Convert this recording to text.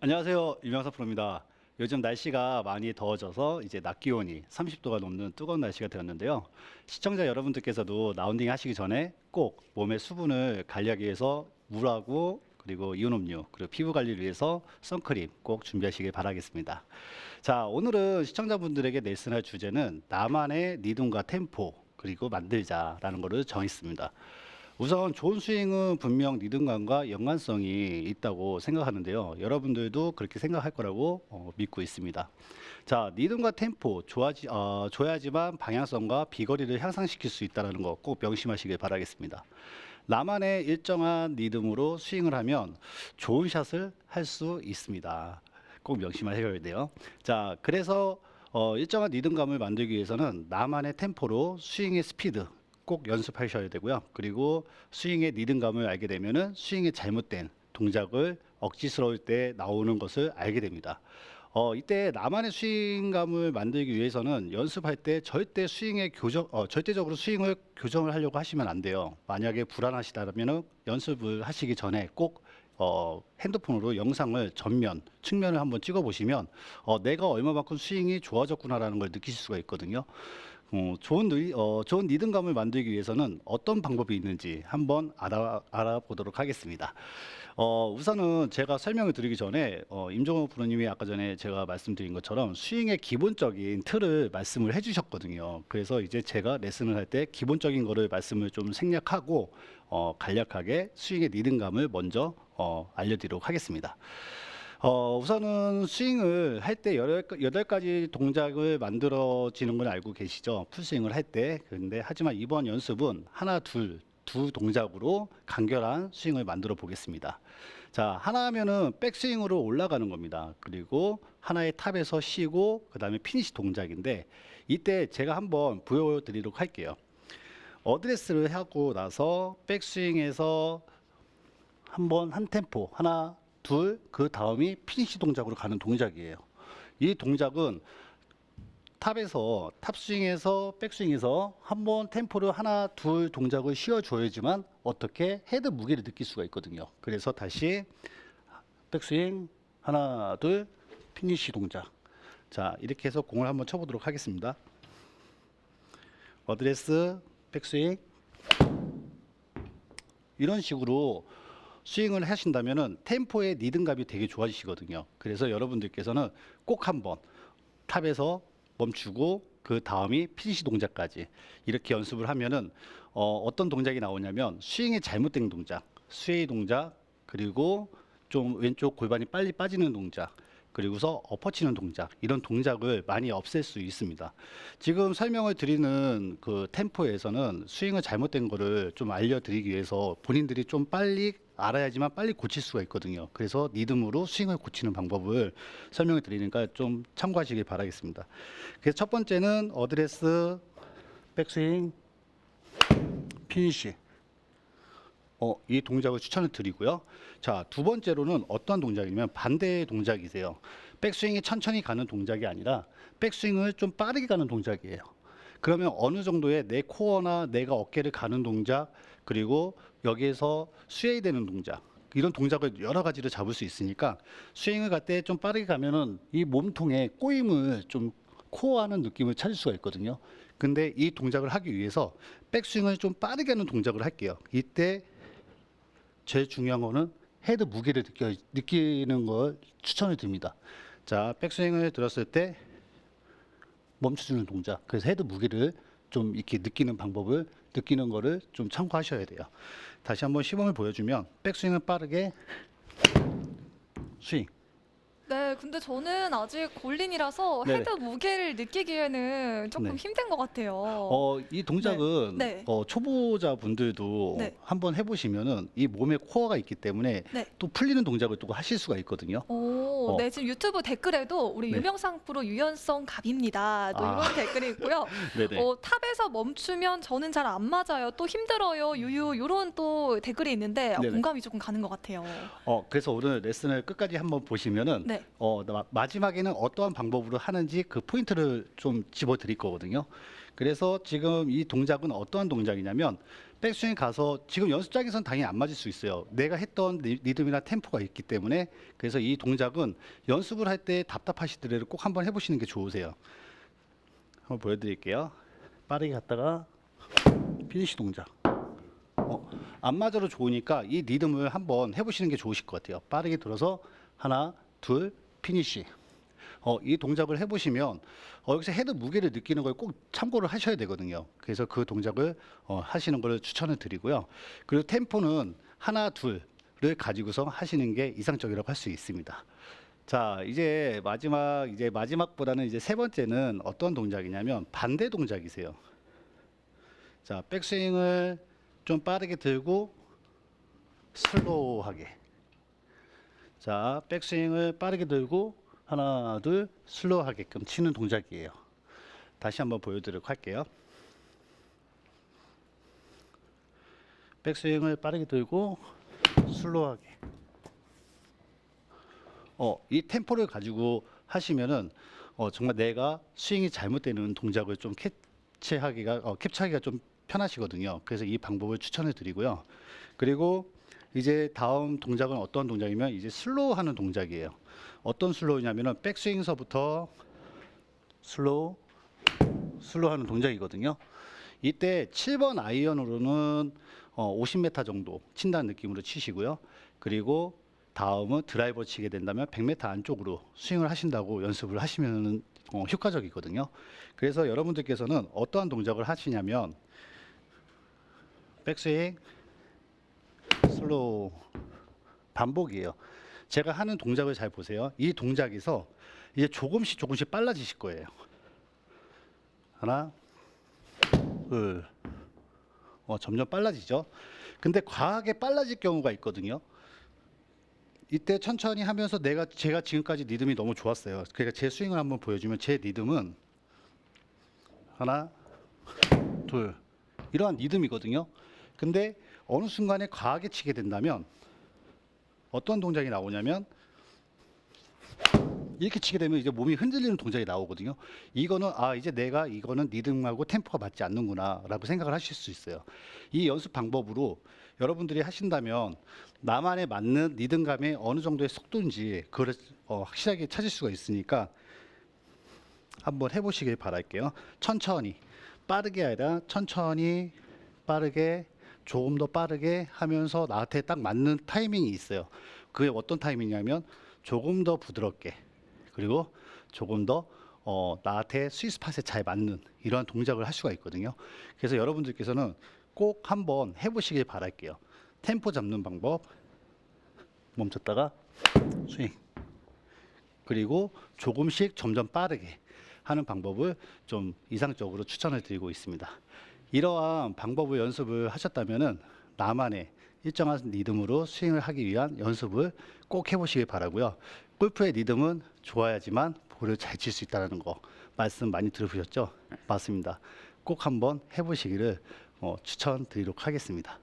안녕하세요. 유명사 프로입니다. 요즘 날씨가 많이 더워져서 이제 낮 기온이 30도가 넘는 뜨거운 날씨가 되었는데요. 시청자 여러분들께서도 라운딩 하시기 전에 꼭 몸의 수분을 관리하기 위해서 물하고 그리고 이온 음료 그리고 피부 관리를 위해서 선크림 꼭 준비하시길 바라겠습니다. 자, 오늘은 시청자분들에게 레슨할 주제는 나만의 리듬과 템포 그리고 만들자라는 것을 정했습니다. 우선 좋은 스윙은 분명 리듬감과 연관성이 있다고 생각하는데요. 여러분들도 그렇게 생각할 거라고 어, 믿고 있습니다. 자, 리듬과 템포 좋아지, 어, 줘야지만 방향성과 비거리를 향상시킬 수 있다는 거 꼭 명심하시길 바라겠습니다. 나만의 일정한 리듬으로 스윙을 하면 좋은 샷을 할 수 있습니다. 꼭 명심하셔야 돼요. 자, 그래서 어, 일정한 리듬감을 만들기 위해서는 나만의 템포로 스윙의 스피드 꼭 연습하셔야 되고요. 그리고 스윙의 리듬감을 알게 되면은 스윙의 잘못된 동작을 억지스러울 때 나오는 것을 알게 됩니다. 어, 이때 나만의 스윙감을 만들기 위해서는 연습할 때 절대 스윙의 교정, 어, 절대적으로 스윙을 교정을 하려고 하시면 안 돼요. 만약에 불안하시다면은 연습을 하시기 전에 꼭 어, 핸드폰으로 영상을 전면, 측면을 한번 찍어 보시면 어, 내가 얼마만큼 스윙이 좋아졌구나라는 걸 느끼실 수가 있거든요. 어, 좋은 리, 어, 좋은 리듬감을 만들기 위해서는 어떤 방법이 있는지 한번 알아, 알아보도록 하겠습니다. 어, 우선은 제가 설명을 드리기 전에 어, 임종호 프로님이 아까 전에 제가 말씀드린 것처럼 스윙의 기본적인 틀을 말씀을 해주셨거든요. 그래서 이제 제가 레슨을 할 때 기본적인 거를 말씀을 좀 생략하고 어, 간략하게 스윙의 리듬감을 먼저 어, 알려드리도록 하겠습니다. 어, 우선은 스윙을 할 때 여덟 가지 동작을 만들어지는 걸 알고 계시죠? 풀스윙을 할 때. 근데 하지만 이번 연습은 하나, 둘, 두 동작으로 간결한 스윙을 만들어 보겠습니다. 자, 하나 하면은 백스윙으로 올라가는 겁니다. 그리고 하나의 탑에서 쉬고 그다음에 피니시 동작인데 이때 제가 한번 보여 드리도록 할게요. 어드레스를 하고 나서 백스윙에서 한번 한 템포 하나 둘 그 다음이 피니시 동작으로 가는 동작이에요. 이 동작은 탑에서 탑스윙에서 백스윙에서 한 번 템포를 하나 둘 동작을 쉬어줘야지만 어떻게 헤드 무게를 느낄 수가 있거든요. 그래서 다시 백스윙 하나 둘 피니시 동작. 자 이렇게 해서 공을 한번 쳐보도록 하겠습니다. 어드레스 백스윙 이런 식으로 스윙을 하신다면은 템포의 리듬감이 되게 좋아지시거든요. 그래서 여러분들께서는 꼭 한번 탑에서 멈추고 그 다음이 피니시 동작까지 이렇게 연습을 하면은 어, 어떤 동작이 나오냐면 스윙이 잘못된 동작, 스웨이 동작 그리고 좀 왼쪽 골반이 빨리 빠지는 동작 그리고서 엎어치는 동작 이런 동작을 많이 없앨 수 있습니다. 지금 설명을 드리는 그 템포에서는 스윙을 잘못된 거를 좀 알려드리기 위해서 본인들이 좀 빨리 알아야지만 빨리 고칠 수가 있거든요. 그래서 리듬으로 스윙을 고치는 방법을 설명을 드리니까 좀 참고하시길 바라겠습니다. 그래서 첫 번째는 어드레스, 백스윙, 피니쉬. 어, 이 동작을 추천을 드리고요. 자, 두 번째로는 어떤 동작이냐면 반대의 동작이세요. 백스윙이 천천히 가는 동작이 아니라 백스윙을 좀 빠르게 가는 동작이에요. 그러면 어느 정도의 내 코어나 내가 어깨를 가는 동작 그리고 여기에서 스웨이 되는 동작 이런 동작을 여러 가지를 잡을 수 있으니까 스윙을 갈 때 좀 빠르게 가면은 이 몸통에 꼬임을 좀 코어하는 느낌을 찾을 수가 있거든요. 근데 이 동작을 하기 위해서 백스윙을 좀 빠르게 하는 동작을 할게요. 이때 제일 중요한 거는 헤드 무게를 느껴, 느끼는 걸 추천을 드립니다. 자, 백스윙을 들었을 때 멈춰주는 동작. 그래서 헤드 무게를 좀 이렇게 느끼는 방법을 느끼는 거를 좀 참고하셔야 돼요. 다시 한번 시범을 보여주면 백스윙은 빠르게 스윙. 네, 근데 저는 아직 골린이라서 네네. 헤드 무게를 느끼기에는 조금 네. 힘든 것 같아요. 어, 이 동작은 네. 네. 어, 초보자 분들도 네. 한번 해보시면은 이 몸에 코어가 있기 때문에 네. 또 풀리는 동작을 또 하실 수가 있거든요. 오, 어. 네, 지금 유튜브 댓글에도 우리 네. 유명상 프로 유연성 갑입니다. 또 아. 이런 댓글이 있고요. 네네. 어, 탑에서 멈추면 저는 잘 안 맞아요. 또 힘들어요. 유유 이런 또 댓글이 있는데 어, 네네. 공감이 조금 가는 것 같아요. 어, 그래서 오늘 레슨을 끝까지 한번 보시면은 네. 어, 나- 마지막에는 어떠한 방법으로 하는지 그 포인트를 좀 집어 드릴 거거든요. 그래서 지금 이 동작은 어떠한 동작이냐면 백스윙 가서 지금 연습장에선 당연히 안 맞을 수 있어요. 내가 했던 리- 리듬이나 템포가 있기 때문에 그래서 이 동작은 연습을 할 때 답답하시더라도 꼭 한번 해보시는 게 좋으세요. 한번 보여드릴게요. 빠르게 갔다가 피니시 동작. 어, 안 맞아도 좋으니까 이 리듬을 한번 해보시는 게 좋으실 것 같아요. 빠르게 들어서 하나, 둘, 피니시. 어, 이 동작을 해보시면 어, 여기서 헤드 무게를 느끼는 걸 꼭 참고를 하셔야 되거든요. 그래서 그 동작을 어, 하시는 걸 추천을 드리고요. 그리고 템포는 하나, 둘을 가지고서 하시는 게 이상적이라고 할 수 있습니다. 자, 이제 마지막 이제 마지막보다는 이제 세 번째는 어떤 동작이냐면 반대 동작이세요. 자, 백스윙을 좀 빠르게 들고 슬로우하게. 자, 백스윙을 빠르게 들고 하나, 둘, 슬로우하게끔 치는 동작이에요. 다시 한번 보여드리도록 할게요. 백스윙을 빠르게 들고 슬로우하게. 어, 이 템포를 가지고 하시면은 어, 정말 내가 스윙이 잘못되는 동작을 좀 캡처하기가 어, 캡처하기가 좀 편하시거든요. 그래서 이 방법을 추천을 드리고요. 그리고 이제 다음 동작은 어떤 동작이면 이제 슬로우 하는 동작이에요. 어떤 슬로우냐면은 백스윙서부터 슬로우 슬로우 하는 동작이거든요. 이때 7번 아이언으로는 어, 50m 정도 친다는 느낌으로 치시고요. 그리고 다음은 드라이버 치게 된다면 100m 안쪽으로 스윙을 하신다고 연습을 하시면 어, 효과적이거든요. 그래서 여러분들께서는 어떠한 동작을 하시냐면 백스윙 슬로우 반복이에요. 제가 하는 동작을 잘 보세요. 이 동작에서 이제 조금씩 조금씩 빨라지실 거예요. 하나, 둘, 어, 점점 빨라지죠. 근데 과하게 빨라질 경우가 있거든요. 이때 천천히 하면서 내가 제가 지금까지 리듬이 너무 좋았어요. 그러니까 제 스윙을 한번 보여주면 제 리듬은 하나, 둘 이러한 리듬이거든요. 근데 어느 순간에 과하게 치게 된다면 어떤 동작이 나오냐면 이렇게 치게 되면 이제 몸이 흔들리는 동작이 나오거든요. 이거는 아 이제 내가 이거는 리듬하고 템포가 맞지 않는구나라고 생각을 하실 수 있어요. 이 연습 방법으로 여러분들이 하신다면 나만에 맞는 리듬감의 어느 정도의 속도인지 그걸 어, 확실하게 찾을 수가 있으니까 한번 해보시길 바랄게요. 천천히 빠르게 아니라 천천히 빠르게 조금 더 빠르게 하면서 나한테 딱 맞는 타이밍이 있어요. 그게 어떤 타이밍이냐면 조금 더 부드럽게 그리고 조금 더 어, 나한테 스위스팟에 잘 맞는 이러한 동작을 할 수가 있거든요. 그래서 여러분들께서는 꼭 한번 해보시길 바랄게요. 템포 잡는 방법 멈췄다가 스윙 그리고 조금씩 점점 빠르게 하는 방법을 좀 이상적으로 추천을 드리고 있습니다. 이러한 방법을 연습을 하셨다면은 나만의 일정한 리듬으로 스윙을 하기 위한 연습을 꼭 해보시길 바라고요. 골프의 리듬은 좋아야지만 볼을 잘 칠 수 있다는 거 말씀 많이 들어보셨죠? 맞습니다. 꼭 한번 해보시기를 어, 추천드리도록 하겠습니다.